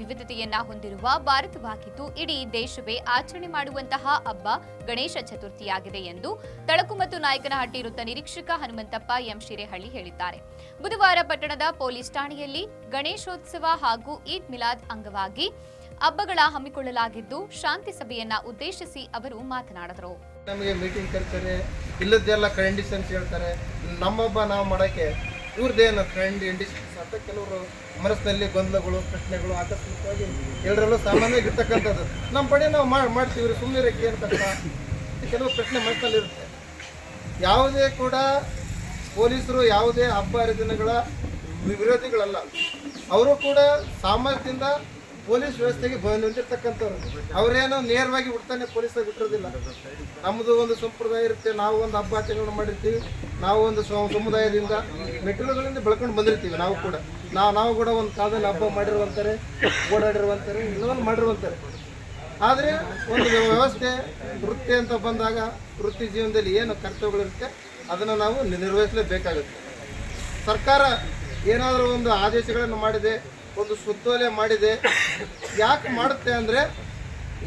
ವಿವಿಧತೆಯನ್ನ ಹೊಂದಿರುವ ಭಾರತವಾಗಿದ್ದು ಇಡೀ ದೇಶವೇ ಆಚರಣೆ ಮಾಡುವಂತಹ ಹಬ್ಬ ಗಣೇಶ ಚತುರ್ಥಿಯಾಗಿದೆ ಎಂದು ತಳಕು ಮತ್ತು ನಾಯಕನಹಟ್ಟಿ ವೃತ್ತ ನಿರೀಕ್ಷಕ ಹನುಮಂತಪ್ಪ ಎಂ ಶಿರೇಹಳ್ಳಿ ಹೇಳಿದ್ದಾರೆ. ಬುಧವಾರ ಪಟ್ಟಣದ ಪೊಲೀಸ್ ಠಾಣೆಯಲ್ಲಿ ಗಣೇಶೋತ್ಸವ ಹಾಗೂ ಈದ್ ಮಿಲಾದ್ ಅಂಗವಾಗಿ ಹಬ್ಬಗಳ ಹಮ್ಮಿಕೊಳ್ಳಲಾಗಿದ್ದು ಶಾಂತಿ ಸಭೆಯನ್ನ ಉದ್ದೇಶಿಸಿ ಅವರು ಮಾತನಾಡಿದರು. ನಮಗೆ ಮೀಟಿಂಗ್ ಕರೀತಾರೆ, ಇಲ್ಲದ್ದೆಲ್ಲ ಕಂಡೀಷನ್ಸ್ ಹೇಳ್ತಾರೆ. ನಮ್ಮೊಬ್ಬ ನಾವು ಮಾಡೋಕ್ಕೆ ಇವ್ರದ್ದೇನು ಫ್ರೆಂಡ್ ಇಂಡಿಷನ್ಸ್ ಅಂತ ಕೆಲವರು ಮನಸ್ಸಿನಲ್ಲಿ ಗೊಂದಲಗಳು, ಪ್ರಶ್ನೆಗಳು ಆಕಸ್ಮಿಕವಾಗಿ ಎಲ್ಲರಲ್ಲೂ ಸಾಮಾನ್ಯವಾಗಿ ಇರ್ತಕ್ಕಂಥದ್ದು. ನಮ್ಮ ಪಡೆ ನಾವು ಮಾಡಿ ಮಾಡ್ತೀವಿ ಸುಮ್ಮನೆ ರೇಖೆ ಅಂತಕ್ಕ ಕೆಲವು ಪ್ರಶ್ನೆ ಮನಸ್ಸಿನಲ್ಲಿರುತ್ತೆ ಯಾವುದೇ ಕೂಡ ಪೊಲೀಸರು, ಯಾವುದೇ ಹಬ್ಬ ಹರಿದಿನಗಳ ವಿರೋಧಿಗಳಲ್ಲ. ಅವರು ಕೂಡ ಸಾಮರ್ಥ್ಯದಿಂದ ಪೊಲೀಸ್ ವ್ಯವಸ್ಥೆಗೆ ಬಂದಿರ್ತಕ್ಕಂಥವ್ರು. ಅವರೇನೋ ನೇರವಾಗಿ ಬಿಡ್ತಾನೆ ಪೊಲೀಸಾಗಿ ಬಿಟ್ಟಿರೋದಿಲ್ಲ. ನಮ್ಮದು ಒಂದು ಸಂಪ್ರದಾಯ ಇರುತ್ತೆ. ನಾವು ಒಂದು ಹಬ್ಬ ಆಚರಣೆ ಮಾಡಿರ್ತೀವಿ. ನಾವು ಒಂದು ಸಮ- ಸಮುದಾಯದಿಂದ ಮೆಟ್ಟಿಲುಗಳಿಂದ ಬೆಳ್ಕೊಂಡು ಬಂದಿರ್ತೀವಿ ನಾವು ಕೂಡ. ನಾವು ನಾವು ಕೂಡ ಒಂದು ಕಾಲದಲ್ಲಿ ಹಬ್ಬ ಮಾಡಿರುವಂತಾರೆ, ಓಡಾಡಿರುವಂತಾರೆ ಇನ್ನೊಂದು ಮಾಡಿರುವಂತಾರೆ. ಆದರೆ ಒಂದು ವ್ಯವಸ್ಥೆ, ವೃತ್ತಿ ಅಂತ ಬಂದಾಗ ವೃತ್ತಿ ಜೀವನದಲ್ಲಿ ಏನು ಕರ್ತವ್ಯಗಳಿರುತ್ತೆ, ಅದನ್ನು ನಾವು ನಿರ್ವಹಿಸಲೇಬೇಕಾಗುತ್ತೆ. ಸರ್ಕಾರ ಏನಾದರೂ ಒಂದು ಆದೇಶಗಳನ್ನು ಮಾಡಿದೆ ಒಂದು ಸುತ್ತೋಲೆ ಮಾಡಿದೆ. ಯಾಕೆ ಮಾಡುತ್ತೆ ಅಂದರೆ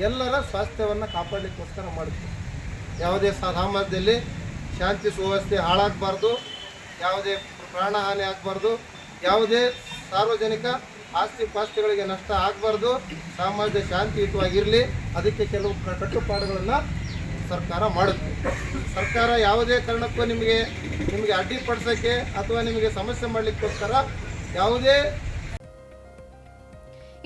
ಎಲ್ಲರ ಸ್ವಾಸ್ಥ್ಯವನ್ನು ಕಾಪಾಡಲಿಕ್ಕೋಸ್ಕರ ಮಾಡುತ್ತೆ. ಯಾವುದೇ ಸಮಾಜದಲ್ಲಿ ಶಾಂತಿ ಸುವ್ಯವಸ್ಥೆ ಹಾಳಾಗಬಾರ್ದು, ಯಾವುದೇ ಪ್ರಾಣಹಾನಿ ಆಗಬಾರ್ದು, ಯಾವುದೇ ಸಾರ್ವಜನಿಕ ಆಸ್ತಿ ಪಾಸ್ತಿಗಳಿಗೆ ನಷ್ಟ ಆಗಬಾರ್ದು ಸಮಾಜ ಶಾಂತಿಯುತವಾಗಿರಲಿ ಅದಕ್ಕೆ ಕೆಲವು ಕಟ್ಟುಪಾಡುಗಳನ್ನು ಸರ್ಕಾರ ಮಾಡುತ್ತೆ. ಸರ್ಕಾರ ಯಾವುದೇ ಕಾರಣಕ್ಕೂ ನಿಮಗೆ ನಿಮಗೆ ಅಡ್ಡಿಪಡಿಸೋಕ್ಕೆ ಅಥವಾ ನಿಮಗೆ ಸಮಸ್ಯೆ ಮಾಡಲಿಕ್ಕೋಸ್ಕರ ಯಾವುದೇ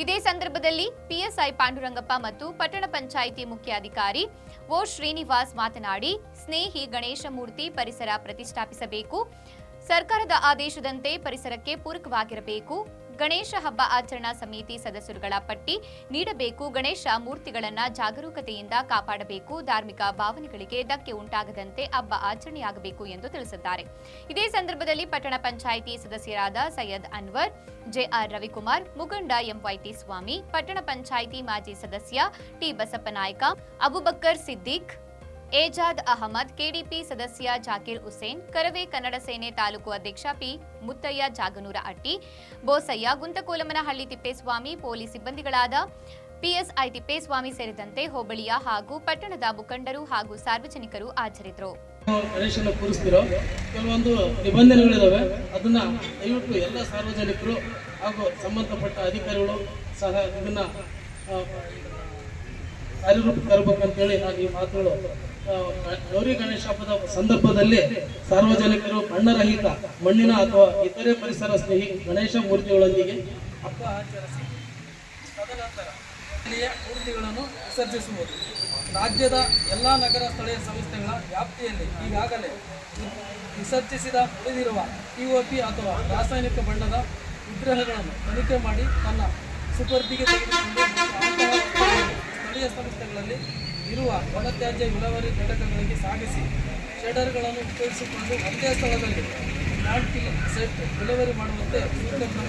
ಇದೇ ಸಂದರ್ಭದಲ್ಲಿ ಪಿಎಸ್ಐ ಪಾಂಡುರಂಗಪ್ಪ ಮತ್ತು ಪಟ್ಟಣ ಪಂಚಾಯಿತಿ ಮುಖ್ಯಾಧಿಕಾರಿ ಓ ಶ್ರೀನಿವಾಸ್ ಮಾತನಾಡಿ, ಸ್ನೇಹಿ ಗಣೇಶ ಮೂರ್ತಿ ಪರಿಸರ ಪ್ರತಿಷ್ಠಾಪಿಸಬೇಕು. ಸರ್ಕಾರದ ಆದೇಶದಂತೆ ಪರಿಸರಕ್ಕೆ ಪೂರಕವಾಗಿರಬೇಕು. ಗಣೇಶ ಹಬ್ಬ ಆಚರಣಾ ಸಮಿತಿ ಸದಸ್ಯರುಗಳ ಪಟ್ಟಿ ನೀಡಬೇಕು. ಗಣೇಶ ಮೂರ್ತಿಗಳನ್ನು ಜಾಗರೂಕತೆಯಿಂದ ಕಾಪಾಡಬೇಕು. ಧಾರ್ಮಿಕ ಭಾವನೆಗಳಿಗೆ ಧಕ್ಕೆ ಉಂಟಾಗದಂತೆ ಹಬ್ಬ ಆಚರಣೆಯಾಗಬೇಕು ಎಂದು ತಿಳಿಸಿದ್ದಾರೆ. ಇದೇ ಸಂದರ್ಭದಲ್ಲಿ ಪಟ್ಟಣ ಪಂಚಾಯಿತಿ ಸದಸ್ಯರಾದ ಸೈಯದ್ ಅನ್ವರ್, ಜೆಆರ್ ರವಿಕುಮಾರ್, ಮುಖಂಡ ಎಂವೈಟಿ ಸ್ವಾಮಿ, ಪಟ್ಟಣ ಪಂಚಾಯಿತಿ ಮಾಜಿ ಸದಸ್ಯ ಟಿ ಬಸಪ್ಪನಾಯ್ಕ ಅಬುಬಕ್ಕರ್ ಸಿದ್ದಿಕ್ ಏಜಾದ್ ಅಹಮದ್, ಕೆಡಿಪಿ ಸದಸ್ಯ ಜಾಕೀರ್ ಹುಸೇನ್, ಕರವೇ ಕನ್ನಡ ಸೇನೆ ತಾಲೂಕು ಅಧ್ಯಕ್ಷ ಪಿ ಮುತ್ತಯ್ಯ ಜಾಗನೂರ ಅಟ್ಟಿ, ಬೋಸಯ್ಯ ಗುಂತಕೋಲಮನಹಳ್ಳಿ ತಿಪ್ಪೇಸ್ವಾಮಿ, ಪೊಲೀಸ್ ಸಿಬ್ಬಂದಿಗಳಾದ ಪಿಎಸ್ಐ ತಿಪ್ಪೇಸ್ವಾಮಿ ಸೇರಿದಂತೆ ಹೋಬಳಿಯ ಹಾಗೂ ಪಟ್ಟಣದ ಮುಖಂಡರು ಹಾಗೂ ಸಾರ್ವಜನಿಕರು ಹಾಜರಿದ್ದರು. ಗಣೇಶನ ಕೂರಿಸ್ತಿರೋ ಕೆಲವೊಂದು ಅದನ್ನ ಎಲ್ಲ ಸಾರ್ವಜನಿಕರು ಹಾಗೂ ಸಂಬಂಧಪಟ್ಟ ಅಧಿಕಾರಿಗಳು ಸಹ ಇದನ್ನ ಅಂತ ತರಬೇಕಂತೇಳಿ ನಾನು ಈ ಮಾತುಗಳು ಗೌರಿ ಗಣೇಶ ಹಬ್ಬದ ಸಂದರ್ಭದಲ್ಲಿ ಸಾರ್ವಜನಿಕರು ಬಣ್ಣರಹಿತ ಮಣ್ಣಿನ ಅಥವಾ ಇತರೆ ಪರಿಸರ ಸ್ನೇಹಿ ಗಣೇಶ ಮೂರ್ತಿಗಳೊಂದಿಗೆ ಹಬ್ಬ ಆಚರಿಸಿ, ತದನಂತರ ಮೂರ್ತಿಗಳನ್ನು ವಿಸರ್ಜಿಸುವುದು. ರಾಜ್ಯದ ಎಲ್ಲ ನಗರ ಸ್ಥಳೀಯ ಸಂಸ್ಥೆಗಳ ವ್ಯಾಪ್ತಿಯಲ್ಲಿ ಈಗಾಗಲೇ ವಿಸರ್ಜಿಸಿದ ಉಳಿದಿರುವ ಪಿಒಪಿ ಅಥವಾ ರಾಸಾಯನಿಕ ಬಣ್ಣದ ವಿಗ್ರಹಗಳನ್ನು ತನಿಖೆ ಮಾಡಿ ತನ್ನ ಸುಪರ್ದಿಗೆ ತೆಗೆದುಕೊಂಡು ಸ್ಥಳೀಯ ಸಂಸ್ಥೆಗಳಲ್ಲಿ ಇರುವ ಘನತ್ಯಾಜ್ಯ ವಿಲವರಿ ಘಟಕಗಳಿಗೆ ಸಾಗಿಸಿ ಶೆಡರ್ಗಳನ್ನು ಉಪಯೋಗಿಸಿಕೊಂಡು ಒಂದೇ ಸ್ಥಳದಲ್ಲಿ ಫಿಲ್ ಸೆಟ್ ಡೆಲಿವರಿ ಮಾಡುವಂತೆ ಕ್ರಮ